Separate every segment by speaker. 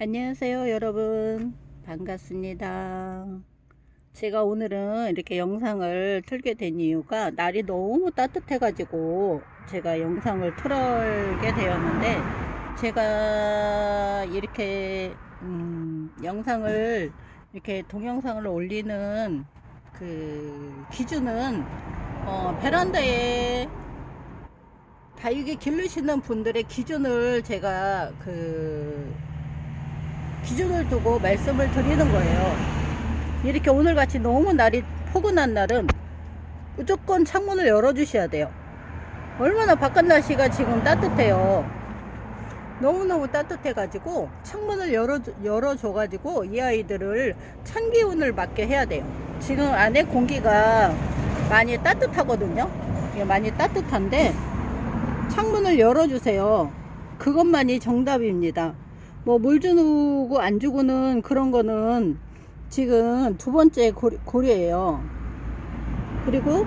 Speaker 1: 안녕하세요 여러분. 반갑습니다. 제가 오늘은 이렇게 영상을 틀게 된 이유가 날이 너무 따뜻해 가지고 제가 영상을 틀게 되었는데 제가 이렇게 음, 영상을 이렇게 동영상을 올리는 그 기준은 어, 베란다에 다육이 기르시는 분들의 기준을 제가 그 기준을 두고 말씀을 드리는 거예요. 이렇게 오늘같이 너무 날이 포근한 날은 무조건 창문을 열어주셔야 돼요. 얼마나 바깥 날씨가 지금 따뜻해요. 너무너무 따뜻해가지고 창문을 열어, 열어줘가지고 이 아이들을 찬 기운을 맞게 해야 돼요. 지금 안에 공기가 많이 따뜻하거든요. 많이 따뜻한데 창문을 열어주세요. 그것만이 정답입니다. 뭐 물 주고 안 주고는 그런 거는 지금 두 번째 고, 고려예요. 그리고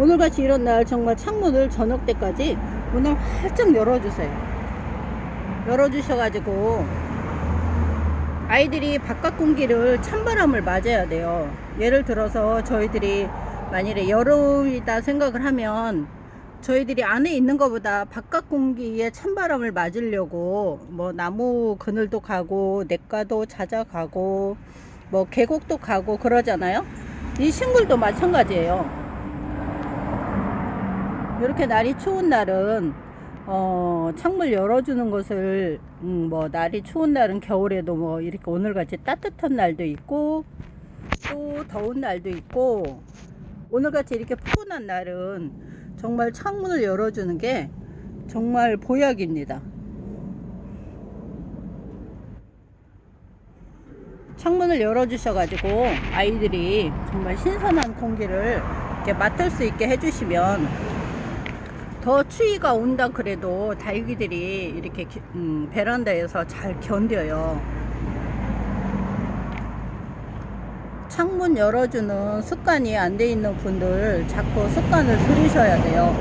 Speaker 1: 오늘같이 이런 날 정말 창문을 저녁 때까지 문을 활짝 열어주세요. 열어주셔가지고 아이들이 바깥 공기를 찬바람을 맞아야 돼요. 예를 들어서 저희들이 만일에 여름이다 생각을 하면 저희들이 안에 있는 것보다 바깥 공기에 찬바람을 맞으려고 뭐 나무 그늘도 가고 냇가도 찾아가고 뭐 계곡도 가고 그러잖아요. 이 식물도 마찬가지예요. 이렇게 날이 추운 날은 어, 창문 열어주는 것을 음, 뭐 날이 추운 날은 겨울에도 뭐 이렇게 오늘같이 따뜻한 날도 있고 또 더운 날도 있고 오늘같이 이렇게 푸근한 날은 정말 창문을 열어주는 게 정말 보약입니다. 창문을 열어주셔가지고 아이들이 정말 신선한 공기를 이렇게 맡을 수 있게 해주시면 더 추위가 온다 그래도 다육이들이 이렇게 기- 음, 베란다에서 잘 견뎌요. 창문 열어주는 습관이 안 돼 있는 분들 자꾸 습관을 들이셔야 돼요.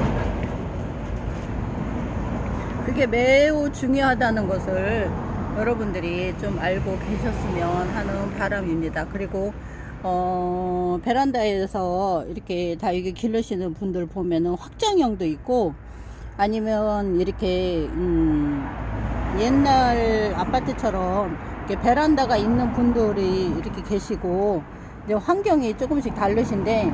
Speaker 1: 그게 매우 중요하다는 것을 여러분들이 좀 알고 계셨으면 하는 바람입니다. 그리고 어, 베란다에서 이렇게 다육이 기르시는 분들 보면은 확장형도 있고 아니면 이렇게 음, 옛날 아파트처럼 이렇게 베란다가 있는 분들이 이렇게 계시고 이제 환경이 조금씩 다르신데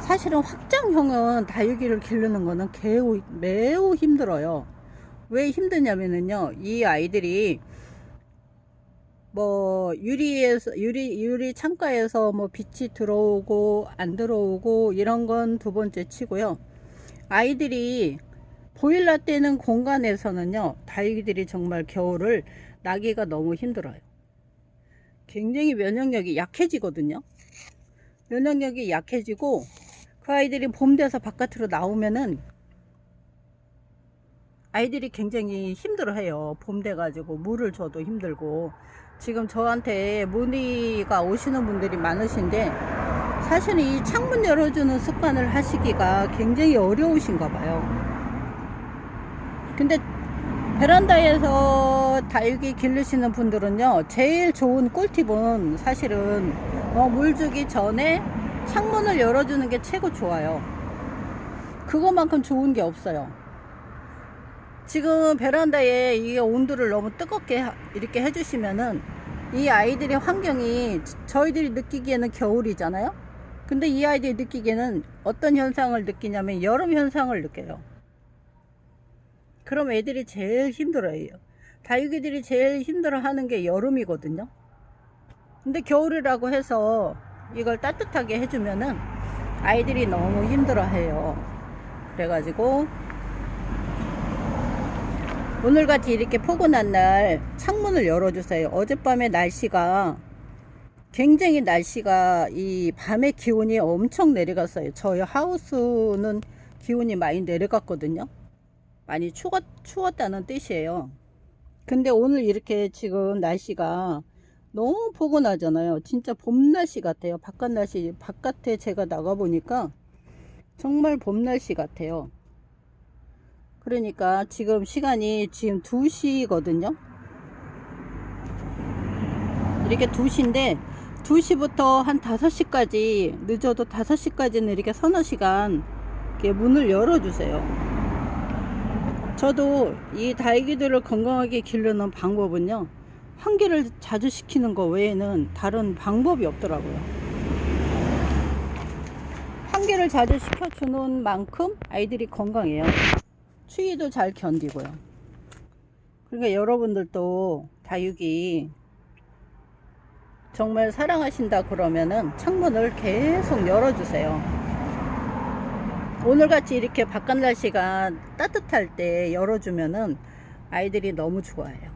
Speaker 1: 사실은 확장형은 다육이를 기르는 거는 매우, 매우 힘들어요. 왜 힘드냐면은요, 이 아이들이 뭐 유리에서 유리 유리 창가에서 뭐 빛이 들어오고 안 들어오고 이런 건 두 번째 치고요. 아이들이 보일러 때는 공간에서는요, 다육이들이 정말 겨울을 나기가 너무 힘들어요. 굉장히 면역력이 약해지거든요. 면역력이 약해지고 그 아이들이 봄 돼서 바깥으로 나오면은 아이들이 굉장히 힘들어해요. 봄 돼가지고 물을 줘도 힘들고 지금 저한테 문의가 오시는 분들이 많으신데 사실은 이 창문 열어주는 습관을 하시기가 굉장히 어려우신가 봐요. 근데 베란다에서 다육이 기르시는 분들은요, 제일 좋은 꿀팁은 사실은 어, 물 주기 전에 창문을 열어주는 게 최고 좋아요. 그거만큼 좋은 게 없어요. 지금 베란다에 이 온도를 너무 뜨겁게 하- 이렇게 해주시면은 이 아이들의 환경이 저희들이 느끼기에는 겨울이잖아요. 근데 이 아이들이 느끼기에는 어떤 현상을 느끼냐면 여름 현상을 느껴요. 그럼 애들이 제일 힘들어해요. 다육이들이 제일 힘들어하는 게 여름이거든요. 근데 겨울이라고 해서 이걸 따뜻하게 해주면은 아이들이 너무 힘들어해요. 그래가지고 오늘같이 이렇게 포근한 날 창문을 열어주세요. 어젯밤에 날씨가 굉장히 날씨가 이 밤에 기온이 엄청 내려갔어요. 저희 하우스는 기온이 많이 내려갔거든요. 많이 추웠, 추웠다는 뜻이에요. 근데 오늘 이렇게 지금 날씨가 너무 포근하잖아요. 진짜 봄 날씨 같아요. 바깥 날씨, 바깥에 제가 나가보니까 정말 봄 날씨 같아요. 그러니까 지금 시간이 지금 2시거든요. 이렇게 2시인데 2시부터 한 5시까지 늦어도 5시까지는 이렇게 서너 시간 이렇게 문을 열어주세요. 저도 이 다이기들을 건강하게 기르는 방법은요. 환기를 자주 시키는 거 외에는 다른 방법이 없더라고요. 환기를 자주 시켜주는 만큼 아이들이 건강해요. 추위도 잘 견디고요. 그러니까 여러분들도 다육이 정말 사랑하신다 그러면은 창문을 계속 열어주세요. 오늘같이 이렇게 바깥 날씨가 따뜻할 때 열어주면은 아이들이 너무 좋아해요.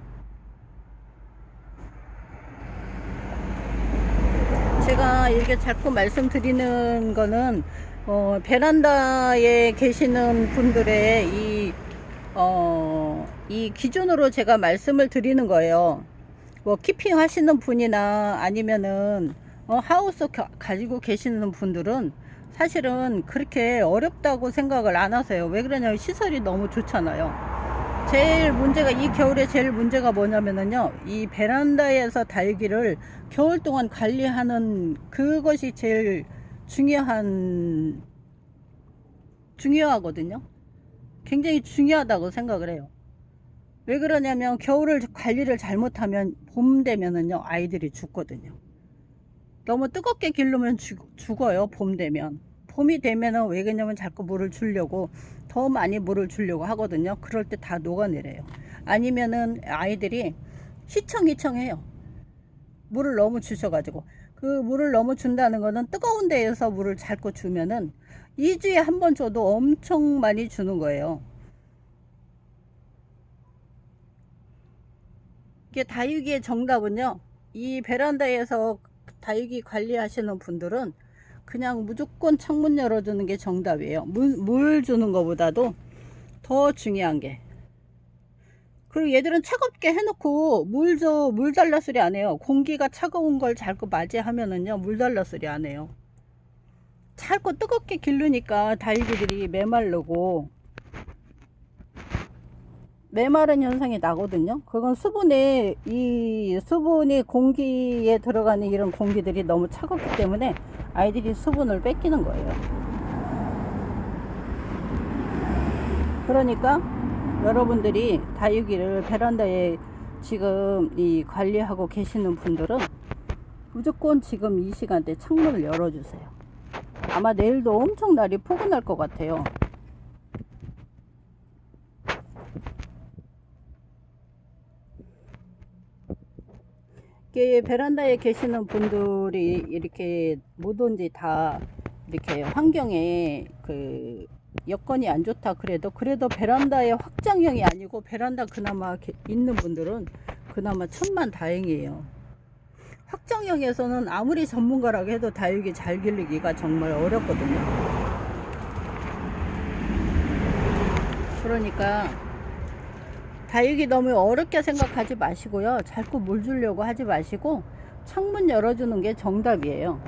Speaker 1: 제가 이렇게 자꾸 말씀드리는 거는 어, 베란다에 계시는 분들의 이, 어, 이 기준으로 제가 말씀을 드리는 거예요. 뭐 키핑 하시는 분이나 아니면은 어, 하우스 가, 가지고 계시는 분들은 사실은 그렇게 어렵다고 생각을 안 하세요. 왜 그러냐면 시설이 너무 좋잖아요. 제일 문제가 이 겨울에 제일 문제가 뭐냐면은요. 이 베란다에서 달기를 겨울 동안 관리하는 그것이 제일 중요한 중요하거든요. 굉장히 중요하다고 생각을 해요. 왜 그러냐면 겨울을 관리를 잘못하면 봄 되면은요 아이들이 죽거든요. 너무 뜨겁게 기르면 죽, 죽어요 봄 되면. 봄이 되면은 왜 그러냐면 자꾸 물을 주려고 더 많이 물을 주려고 하거든요. 그럴 때 다 녹아내려요. 아니면은 아이들이 시청이청해요. 물을 너무 주셔가지고 그 물을 너무 준다는 거는 뜨거운 데에서 물을 자꾸 주면은 2주에 한 번 줘도 엄청 많이 주는 거예요. 이게 다육이의 정답은요. 이 베란다에서 다육이 관리하시는 분들은 그냥 무조건 창문 열어주는 게 정답이에요. 물, 물 주는 것보다도 더 중요한 게. 그리고 얘들은 차갑게 해놓고 물 줘, 물 달라 소리 안 해요. 공기가 차가운 걸 자꾸 맞이하면은요, 물 달라 소리 안 해요. 자꾸 뜨겁게 기르니까 다육이들이 메마르고 메마른 현상이 나거든요. 그건 수분에 이 수분이 공기에 들어가는 이런 공기들이 너무 차갑기 때문에 아이들이 수분을 뺏기는 거예요. 그러니까 여러분들이 다육이를 베란다에 지금 이 관리하고 계시는 분들은 무조건 지금 이 시간대 창문을 열어주세요. 아마 내일도 엄청 날이 포근할 것 같아요. 이게 베란다에 계시는 분들이 이렇게 뭐든지 다 이렇게 환경에 그 여건이 안 좋다 그래도 그래도 베란다의 확장형이 아니고 베란다 그나마 게- 있는 분들은 그나마 천만 다행이에요. 확장형에서는 아무리 전문가라고 해도 다육이 잘 기르기가 정말 어렵거든요. 그러니까 다육이 너무 어렵게 생각하지 마시고요. 자꾸 물 주려고 하지 마시고 창문 열어주는 게 정답이에요.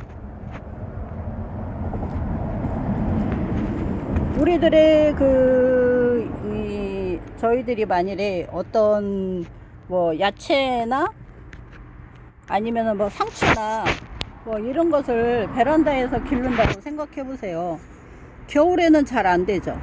Speaker 1: 우리들의 그, 이, 저희들이 만일에 어떤 뭐 야채나 아니면은 뭐 상추나 뭐 이런 것을 베란다에서 기른다고 생각해 보세요. 겨울에는 잘 안 되죠.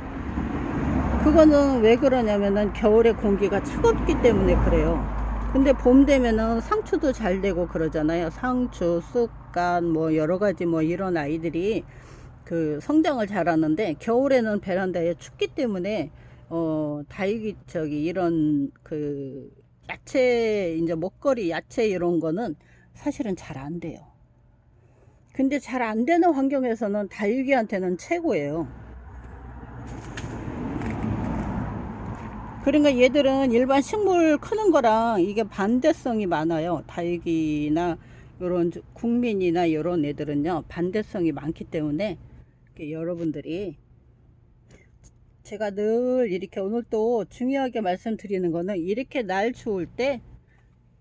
Speaker 1: 그거는 왜 그러냐면은 겨울에 공기가 차갑기 때문에 그래요. 근데 봄 되면은 상추도 잘 되고 그러잖아요. 상추, 쑥간 뭐 여러 가지 뭐 이런 아이들이 그 성장을 잘하는데 겨울에는 베란다에 춥기 때문에 어 다육이 저기 이런 그 야채 이제 먹거리 야채 이런 거는 사실은 잘 안 돼요. 근데 잘 안 되는 환경에서는 다육이한테는 최고예요. 그러니까 얘들은 일반 식물 크는 거랑 이게 반대성이 많아요. 다육이나 요런 국민이나 요런 애들은요. 반대성이 많기 때문에 여러분들이 제가 늘 이렇게 오늘 또 중요하게 말씀드리는 거는 이렇게 날 추울 때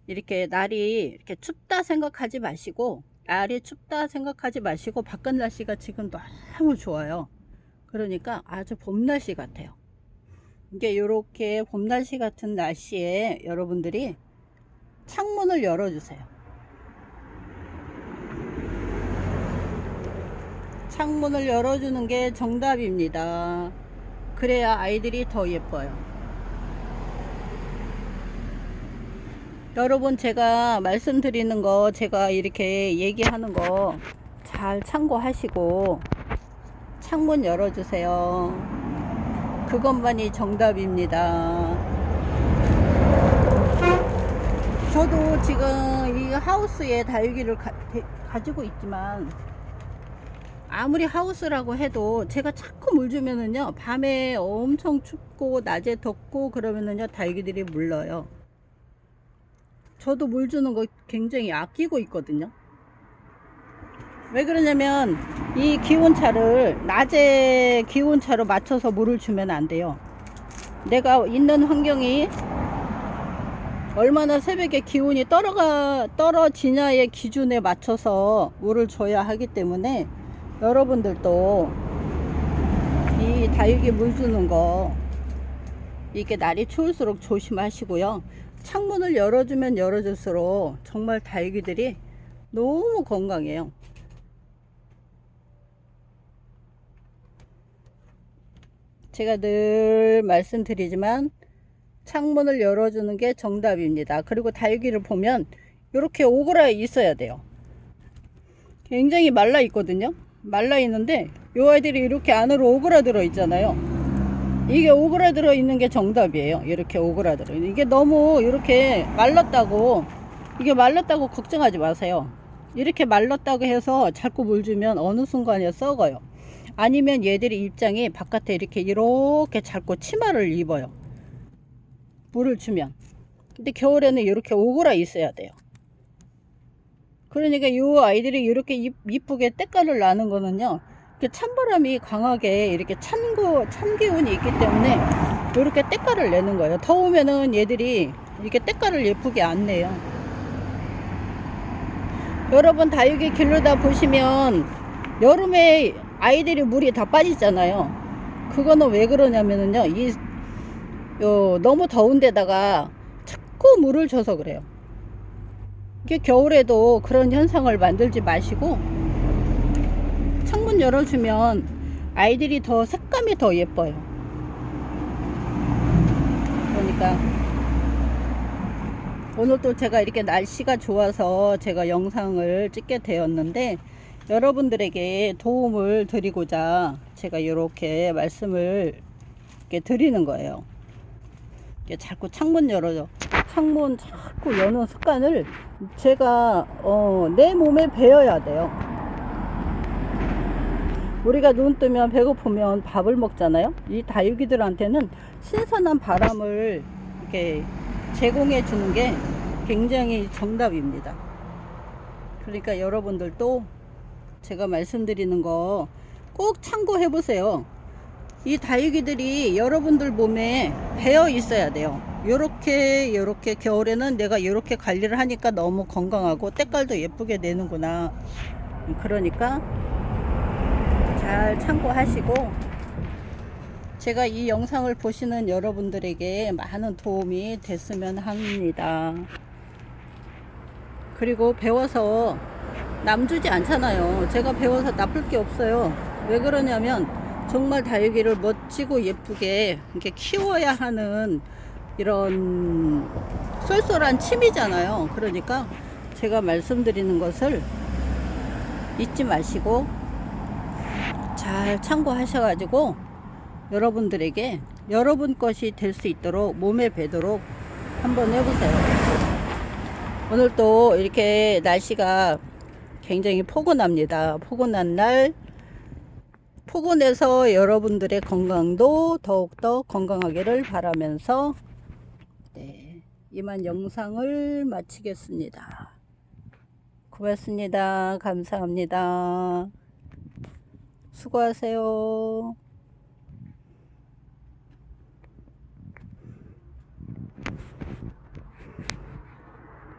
Speaker 1: 이렇게 날이 이렇게 춥다 생각하지 마시고 날이 춥다 생각하지 마시고 바깥 날씨가 지금 너무 좋아요. 그러니까 아주 봄 날씨 같아요. 이게 이렇게 봄 날씨 같은 날씨에 여러분들이 창문을 열어주세요. 창문을 열어주는 게 정답입니다. 그래야 아이들이 더 예뻐요. 여러분 제가 말씀드리는 거 제가 이렇게 얘기하는 거 잘 참고하시고 창문 열어주세요. 그것만이 정답입니다. 저도 지금 이 하우스에 다육이를 가, 지고 있지만 아무리 하우스라고 해도 제가 자꾸 물 주면은요 밤에 엄청 춥고 낮에 덥고 그러면은요 다육이들이 물러요. 저도 물 주는 거 굉장히 아끼고 있거든요. 왜 그러냐면 이 기온차를 낮에 기온차로 맞춰서 물을 주면 안 돼요. 내가 있는 환경이 얼마나 새벽에 기온이 떨어가 떨어지냐의 기준에 맞춰서 물을 줘야 하기 때문에 여러분들도 이 다육이 물 주는 거 이게 날이 추울수록 조심하시고요. 창문을 열어주면 열어줄수록 정말 다육이들이 너무 건강해요. 제가 늘 말씀드리지만 창문을 열어주는 게 정답입니다. 그리고 다육이를 보면 이렇게 오그라 있어야 돼요. 굉장히 말라 있거든요. 말라 있는데 이 아이들이 이렇게 안으로 오그라들어 있잖아요. 이게 오그라들어 있는 게 정답이에요. 이렇게 오그라들어 이게 너무 이렇게 말랐다고 이게 말랐다고 걱정하지 마세요. 이렇게 말랐다고 해서 자꾸 물 주면 어느 순간에 썩어요. 아니면 얘들이 입장이 바깥에 이렇게 이렇게 자꾸 치마를 입어요. 물을 주면. 근데 겨울에는 이렇게 오그라 있어야 돼요. 그러니까 이 아이들이 이렇게 이- 이쁘게 때깔을 나는 거는요. 찬바람이 강하게 이렇게 찬거 찬기운이 있기 때문에 이렇게 때깔을 내는 거예요. 더우면은 얘들이 이렇게 때깔을 예쁘게 안 내요. 여러분 다육이 기르다 보시면 여름에 아이들이 물이 다 빠지잖아요. 그거는 왜 그러냐면은요. 이 요, 너무 더운 데다가 자꾸 물을 줘서 그래요. 이게 겨울에도 그런 현상을 만들지 마시고 창문 열어주면 아이들이 더 색감이 더 예뻐요. 그러니까 오늘 또 제가 이렇게 날씨가 좋아서 제가 영상을 찍게 되었는데 여러분들에게 도움을 드리고자 제가 이렇게 말씀을 이렇게 드리는 거예요. 이렇게 자꾸 창문 열어줘. 창문 자꾸 여는 습관을 제가 어, 내 몸에 배워야 돼요. 우리가 눈 뜨면 배고프면 밥을 먹잖아요. 이 다육이들한테는 신선한 바람을 이렇게 제공해 주는 게 굉장히 정답입니다. 그러니까 여러분들도 제가 말씀드리는 거 꼭 참고해 보세요. 이 다육이들이 여러분들 몸에 배어 있어야 돼요. 요렇게 요렇게 겨울에는 내가 요렇게 관리를 하니까 너무 건강하고 때깔도 예쁘게 내는구나. 그러니까 잘 참고하시고 제가 이 영상을 보시는 여러분들에게 많은 도움이 됐으면 합니다. 그리고 배워서 남주지 않잖아요. 제가 배워서 나쁠 게 없어요. 왜 그러냐면 정말 다육이를 멋지고 예쁘게 이렇게 키워야 하는 이런 쏠쏠한 취미잖아요. 그러니까 제가 말씀드리는 것을 잊지 마시고 잘 참고하셔가지고 여러분들에게 여러분 것이 될 수 있도록 몸에 배도록 한번 해보세요. 오늘 또 이렇게 날씨가 굉장히 포근합니다. 포근한 날 포근해서 여러분들의 건강도 더욱더 건강하기를 바라면서 네, 이만 영상을 마치겠습니다. 고맙습니다. 감사합니다. 수고하세요.